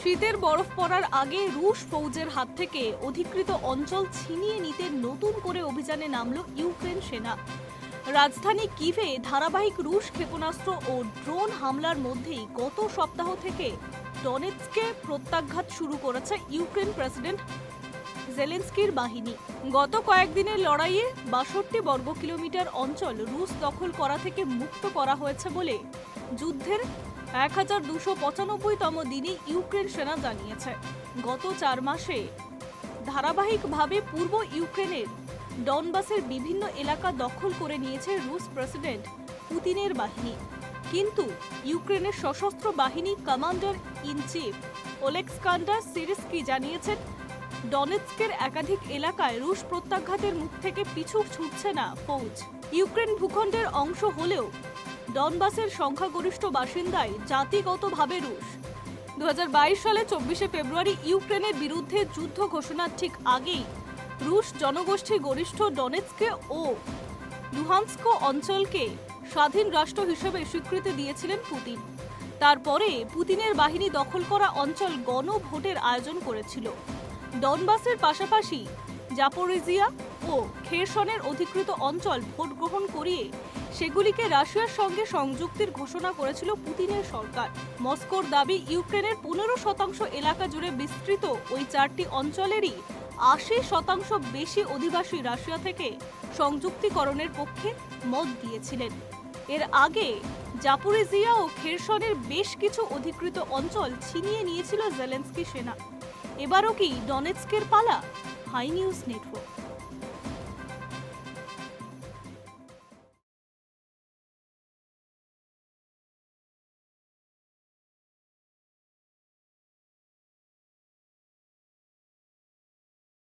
শীতের বরফ পড়ার আগে রুশ ফৌজের হাত থেকে অধিকৃত অঞ্চল ছিনিয়ে নিতে নতুন করে অভিযানে নামল ইউক্রেন সেনা। রাজধানী কিভে ধারাবাহিক রুশ ক্ষেপণাস্ত্র ও ড্রোন হামলার মধ্যেই গত সপ্তাহ থেকে ডনেটসকে প্রত্যাঘাত শুরু করেছে ইউক্রেন প্রেসিডেন্ট জেলেন্সকির বাহিনী। গত কয়েকদিনের লড়াইয়ে বাষট্টি বর্গ কিলোমিটার অঞ্চল রুশ দখল করা থেকে মুক্ত করা হয়েছে বলে যুদ্ধের এক হাজার দুশো পঁচানব্বইতম দিনে ইউক্রেন সেনা জানিয়েছে। গত চার মাসে ধারাবাহিকভাবে পূর্ব ইউক্রেনের ডনবাসের বিভিন্ন এলাকা দখল করে নিয়েছে রুশ প্রেসিডেন্ট পুতিনের বাহিনী। কিন্তু ইউক্রেনের সশস্ত্র বাহিনী commander in chief Oleksandr Syrskyi জানিয়েছেন ডনেৎস্কের একাধিক এলাকায় রুশ প্রত্যাঘাতের মুখ থেকে পিছু ছুটছে না ফৌজ। ইউক্রেন ভূখণ্ডের অংশ হলেও ডনবাসের সংখ্যাগরিষ্ঠ বাসিন্দাই জাতিগতভাবে রুশ। দু হাজার বাইশ সালে চব্বিশে ফেব্রুয়ারি ইউক্রেনের বিরুদ্ধে যুদ্ধ ঘোষণার ঠিক আগেই রুশ জনগোষ্ঠী গরিষ্ঠ ডনেৎস্কে ও লুহান্স্ক অঞ্চলকে স্বাধীন রাষ্ট্র হিসেবে স্বীকৃতি দিয়েছিলেন পুতিন। তারপরে পুতিনের বাহিনী দখল করা অঞ্চল গণভোটের আয়োজন করেছিল। ডনবাসের পাশাপাশি জাপোরিজিয়া ও খেরসনের অধিকৃত অঞ্চল ভোট গ্রহণ করিয়ে সেগুলিকে রাশিয়ার সঙ্গে সংযুক্তির ঘোষণা করেছিল পুতিনের সরকার। মস্কোর দাবি, ইউক্রেনের পনেরো শতাংশ এলাকা জুড়ে বিস্তৃত ওই চারটি অঞ্চলেরই আশি শতাংশ বেশি অধিবাসী রাশিয়া থেকে সংযুক্তিকরণের পক্ষে মত দিয়েছিলেন। এর আগে জাপোরিজিয়া ও খেরসনের বেশ কিছু অধিকৃত অঞ্চল ছিনিয়ে নিয়েছিল জেলেন্সকি সেনা। এবারও কি ডনেটস্কের পালা? High news network.